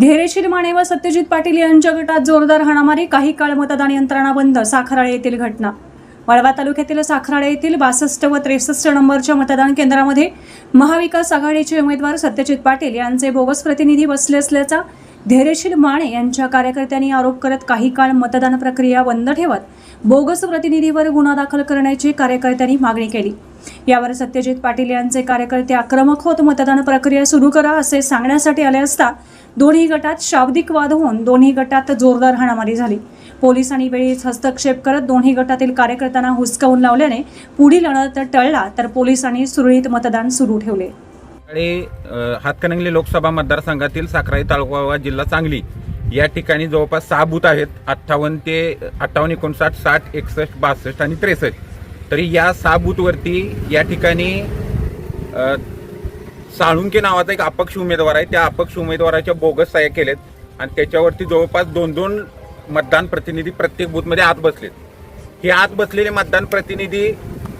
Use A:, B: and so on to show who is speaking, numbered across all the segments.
A: धैर्यशील माने व सत्यजित पाटील यांच्या गटात जोरदार हाणामारी काही काळ मतदान यंत्रणा बंद साखराळे येथील घटना. वाळवा तालुक्यातील साखराळे येथील बासष्ट व त्रेसष्ट नंबरच्या मतदान केंद्रामध्ये महाविकास आघाडीचे उमेदवार सत्यजित पाटील यांचे बोगस प्रतिनिधी बसले असल्याचा धैर्यशील माने यांच्या कार्यकर्त्यांनी आरोप करत काही काळ मतदान प्रक्रिया बंद ठेवत बोगस प्रतिनिधीवर गुन्हा दाखल करण्याची कार्यकर्त्यांनी मागणी केली. यावर सत्यजित पाटील यांचे कार्यकर्ते आक्रमक होत मतदान प्रक्रिया सुरू करा असे सांगण्यासाठी आले असता दोन्ही गटात शाब्दिक वाद होऊन दोन्ही गटात जोरदार हाणामारी झाली. पोलिसांनी वेळीच हस्तक्षेप करत दोन्ही गटातील कार्यकर्त्यांना हुसकावून लावल्याने पुढील लढत टळला तर पोलिसांनी सुरळीत मतदान सुरू ठेवले.
B: आणि हातकणंगले लोकसभा मतदारसंघातील साखराई तालुका जिल्हा सांगली या ठिकाणी जवळपास सहा बूथ आहेत. अठ्ठावन्न ते अठ्ठावन्न एकोणसाठ साठ एकसष्ट बासष्ट आणि त्रेसष्ट. तरी या सहा बूथवरती या ठिकाणी साळुंके नावाचा एक अपक्ष उमेदवार आहे. त्या अपक्ष उमेदवाराच्या बोगस सह्या केलेत आणि त्याच्यावरती जवळपास दोन दोन मतदान प्रतिनिधी प्रत्येक बूथमध्ये आत बसलेत. हे आत बसलेले मतदान प्रतिनिधी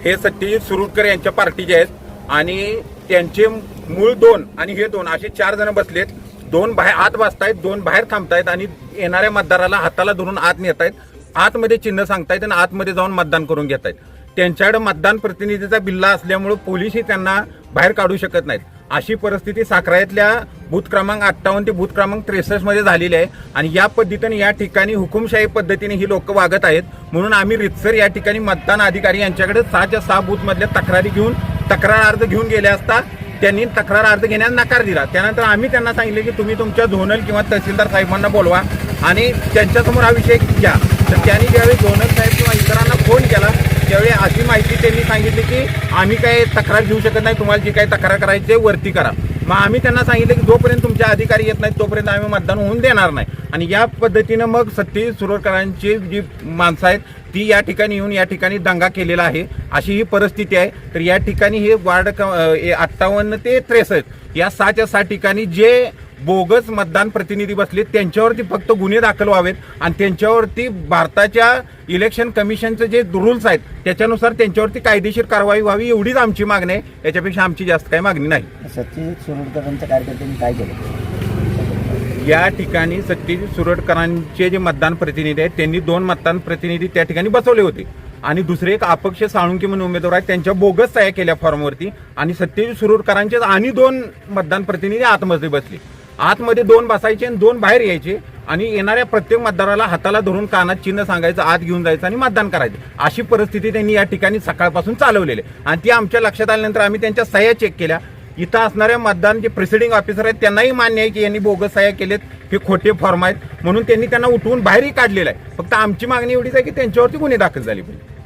B: हे सत्यजित सुरुटकर यांच्या पार्टीचे आहेत आणि त्यांचे मूळ दोन आणि हे दोन असे चार जण बसलेत. दोन बाहेर आत बसतायत दोन बाहेर थांबतायत आणि येणाऱ्या मतदाराला हाताला धरून आत नेत आहेत आतमध्ये चिन्ह सांगतायत आणि आतमध्ये जाऊन मतदान करून घेत आहेत त्यांच्याकडे मतदान प्रतिनिधीचा बिल्ला असल्यामुळे पोलीसही त्यांना बाहेर काढू शकत नाहीत. अशी परिस्थिती साखरायतल्या बूथ क्रमांक अठ्ठावन्न ते बूथ क्रमांक त्रेसष्टमध्ये झालेली आहे आणि या पद्धतीने या ठिकाणी हुकुमशाही पद्धतीने ही लोक वागत आहेत. म्हणून आम्ही रितसर या ठिकाणी मतदान अधिकारी यांच्याकडे सहाच्या सहा बूथमधल्या तक्रारी घेऊन तक्रार अर्ज घेऊन गेले असता त्यांनी तक्रार अर्ज घेण्यास नकार दिला. त्यानंतर आम्ही त्यांना सांगितले की तुम्ही तुमच्या झोनल किंवा तहसीलदार साहेबांना बोलवा आणि त्यांच्यासमोर हा विषय घ्या. तर त्यांनी ज्यावेळी झोनल साहेब किंवा इतरांना फोन केला त्यावेळी अशी माहिती त्यांनी सांगितली की आम्ही काय तक्रार घेऊ शकत नाही तुम्हाला जी काही तक्रार करायची वरती करा. मग आम्ही त्यांना सांगितलं की जोपर्यंत तुमचे अधिकारी येत नाहीत तोपर्यंत आम्ही मतदान होऊन देणार नाही. आणि या पद्धतीनं मग सत्ती सुरवरकरांची जी माणसं आहेत ती या ठिकाणी येऊन या ठिकाणी दंगा केलेला आहे. अशी ही परिस्थिती आहे. तर या ठिकाणी हे वार्ड अठ्ठावन्न ते त्रेसष्ट या सहाच्या सहा ठिकाणी जे बोगस मतदान प्रतिनिधी बसले त्यांच्यावरती फक्त गुन्हे दाखल व्हावेत आणि त्यांच्यावरती भारताच्या इलेक्शन कमिशनचे जे रूल्स आहेत त्याच्यानुसार त्यांच्यावरती कायदेशीर कारवाई व्हावी एवढीच आमची मागणी आहे. याच्यापेक्षा आमची जास्त काही मागणी नाही.
C: सत्यजित सुरडकरांच्या कार्यकर्त्यांनी काय केलं?
B: या ठिकाणी सत्यजित सुरटकरांचे जे मतदान प्रतिनिधी आहेत त्यांनी दोन मतदान प्रतिनिधी त्या ठिकाणी बसवले होते. आणि दुसरे एक अपक्ष साळुंकी म्हणून उमेदवार आहेत त्यांच्या बोगस सह्या केल्या फॉर्मवरती आणि सत्यजित सुरटकरांचे आणि दोन मतदान प्रतिनिधी आतमध्ये बसले. आतमध्ये दोन बसायचे आणि दोन बाहेर यायचे आणि येणाऱ्या प्रत्येक मतदाराला हाताला धरून कानात चिन्ह सांगायचं आत घेऊन जायचं आणि मतदान करायचं. अशी परिस्थिती त्यांनी या ठिकाणी सकाळपासून चालवलेली आहे. आणि ती आमच्या लक्षात आल्यानंतर आम्ही त्यांच्या सह्या चेक केल्या. इथं असणाऱ्या मतदान जे प्रिसिडिंग ऑफिसर आहेत त्यांनाही मान्य आहे की यांनी बोगस सह्या केलेत. हे खोटे फॉर्म आहेत. म्हणून त्यांनी त्यांना उठवून बाहेरही काढलेलं आहे. फक्त आमची मागणी एवढीच आहे की त्यांच्यावरती गुन्हे दाखल झाले पाहिजे.